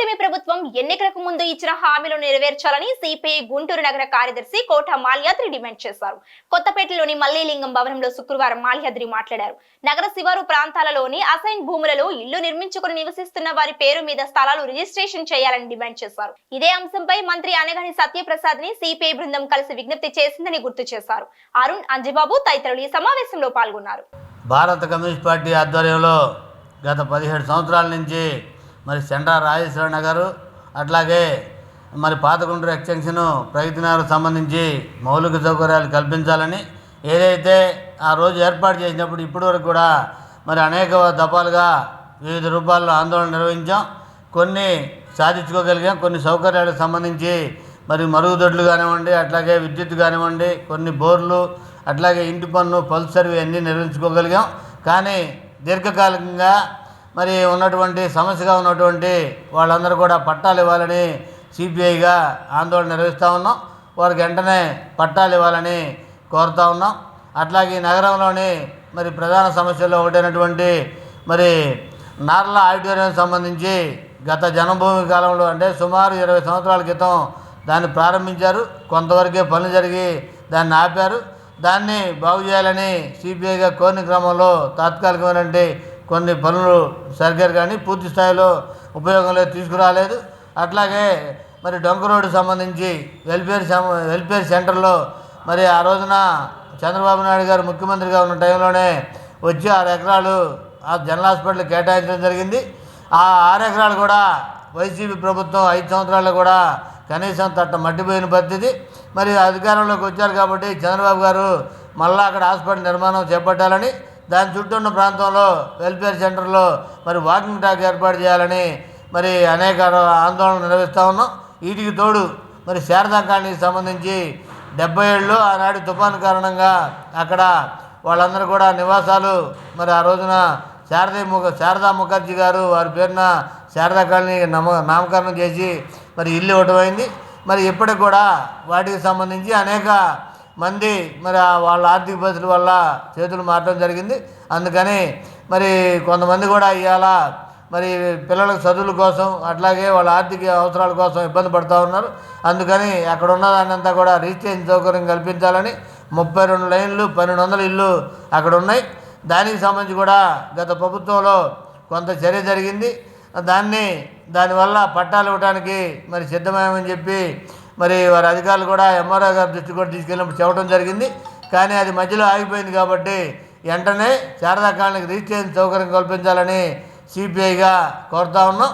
కూటమి ప్రభుత్వం ఎన్నికలకు ముందు ఇచ్చిన హామీలు నెరవేర్చాలని సిపిఐ గుంటూరు నగర కార్యదర్శి కోట మాల్యాద్రి డిమాండ్ చేశారు. కొత్తపేటలోని మల్లీలింగం భవనంలో శుక్రవారం మాల్యాద్రి మాట్లాడారు. నగర శివారు ప్రాంతాలలోని అసైన్ భూములలో ఇల్లు నిర్మించుకుని నివసిస్తున్న వారి పేరు మీద స్థలాలు రిజిస్ట్రేషన్ చేయాలని డిమాండ్ చేశారు. ఇదే అంశంపై మంత్రి అనగాని సత్యప్రసాద్ని సిపిఐ బృందం కలిసి విజ్ఞప్తి చేసిందని గుర్తు చేశారు. అరుణ్ అంజబాబు తదితరులు ఈ సమావేశంలో పాల్గొన్నారు. భారత కమ్యూనిస్ట్ పార్టీ ఆధ్వర్యంలో గత పదిహేడు సంవత్సరాల నుంచి మరి సెంట్రా రాజేశ్వర నగరు అట్లాగే మరి పాతగుండ్రు ఎక్స్టెన్షన్ ప్రగతినగర్ సంబంధించి మౌలిక సౌకర్యాలు కల్పించాలని ఏదైతే ఆ రోజు ఏర్పాటు చేసినప్పుడు ఇప్పటి వరకు కూడా మరి అనేక దఫాలుగా వివిధ రూపాల్లో ఆందోళన నిర్వహించాం. కొన్ని సాధించుకోగలిగాం కొన్ని సౌకర్యాలకు సంబంధించి మరి మరుగుదొడ్లు కానివ్వండి అట్లాగే విద్యుత్ కానివ్వండి కొన్ని బోర్లు అట్లాగే ఇంటి పన్ను పల్స్ సర్వే అన్నీ నిర్వహించుకోగలిగాం. కానీ దీర్ఘకాలికంగా మరి ఉన్నటువంటి సమస్యగా ఉన్నటువంటి వాళ్ళందరూ కూడా పట్టాలు ఇవ్వాలని సిపిఐగా ఆందోళన నిర్వహిస్తూ ఉన్నాం. వారికి వెంటనే పట్టాలు ఇవ్వాలని కోరుతా ఉన్నాం. అట్లాగే ఈ నగరంలోని మరి ప్రధాన సమస్యల్లో ఒకటైనటువంటి మరి నార్ల ఆడిటోరియం సంబంధించి గత జనభూమి కాలంలో అంటే సుమారు ఇరవై సంవత్సరాల క్రితం దాన్ని ప్రారంభించారు. కొంతవరకే పనులు జరిగి దాన్ని ఆపారు. దాన్ని బాగు చేయాలని సిపిఐగా కోరిన క్రమంలో తాత్కాలికమైనటువంటి కొన్ని పనులు సరిగ్గారు కానీ పూర్తి స్థాయిలో ఉపయోగంలో తీసుకురాలేదు. అట్లాగే మరి డొంక రోడ్డు సంబంధించి వెల్ఫేర్ వెల్ఫేర్ సెంటర్లో మరి ఆ రోజున చంద్రబాబు నాయుడు గారు ముఖ్యమంత్రిగా ఉన్న టైంలోనే వచ్చి ఆరు ఎకరాలు ఆ జనరల్ హాస్పిటల్ కేటాయించడం జరిగింది. ఆ ఆరు ఎకరాలు కూడా వైసీపీ ప్రభుత్వం ఐదు సంవత్సరాల్లో కూడా కనీసం తట్ట మట్టిపోయిన పరిస్థితి. మరి అధికారంలోకి వచ్చారు కాబట్టి చంద్రబాబు గారు మళ్ళా అక్కడ హాస్పిటల్ నిర్మాణం చేపట్టాలని దాని చుట్టూ ఉన్న ప్రాంతంలో వెల్ఫేర్ సెంటర్లో మరి వాకింగ్ ట్రాక్ ఏర్పాటు చేయాలని మరి అనేక ఆందోళనలు నిర్వహిస్తూ ఉన్నాం. వీటికి తోడు మరి శారదా కాలనీకి సంబంధించి డెబ్బై ఏళ్ళు ఆనాడు తుఫాను కారణంగా అక్కడ వాళ్ళందరూ కూడా నివాసాలు మరి ఆ రోజున శారదా ముఖ శారదా ముఖర్జీ గారు వారి పేరున శారదా కాలనీ నమ నామకరణం చేసి మరి ఇల్లు ఇవ్వటం అయింది మరి ఇప్పటికి కూడా వాటికి సంబంధించి అనేక మంది మరి వాళ్ళ ఆర్థిక పరిస్థితుల వల్ల చేతులు మారడం జరిగింది. అందుకని మరి కొంతమంది కూడా ఇవాళ మరి పిల్లల చదువుల కోసం అట్లాగే వాళ్ళ ఆర్థిక అవసరాల కోసం ఇబ్బంది పడుతూ ఉన్నారు. అందుకని అక్కడ ఉన్నదాన్నంతా కూడా రిజిస్ట్రేషన్ సౌకర్యం కల్పించాలని ముప్పై రెండు లైన్లు పన్నెండు వందల ఇల్లు అక్కడ ఉన్నాయి. దానికి సంబంధించి కూడా గత ప్రభుత్వంలో కొంత చర్య జరిగింది. దాన్ని దానివల్ల పట్టాలు ఇవ్వడానికి మరి సిద్ధమేమని చెప్పి మరి వారి అధికారులు కూడా ఎంఆర్ఓ గారి దృష్టి కూడా తీసుకెళ్ళినప్పుడు చెప్పడం జరిగింది. కానీ అది మధ్యలో ఆగిపోయింది కాబట్టి వెంటనే శారదా కాలనీకి రిజిస్ట్రేషన్ సౌకర్యం కల్పించాలని సిపిఐగా కోరుతా ఉన్నాం.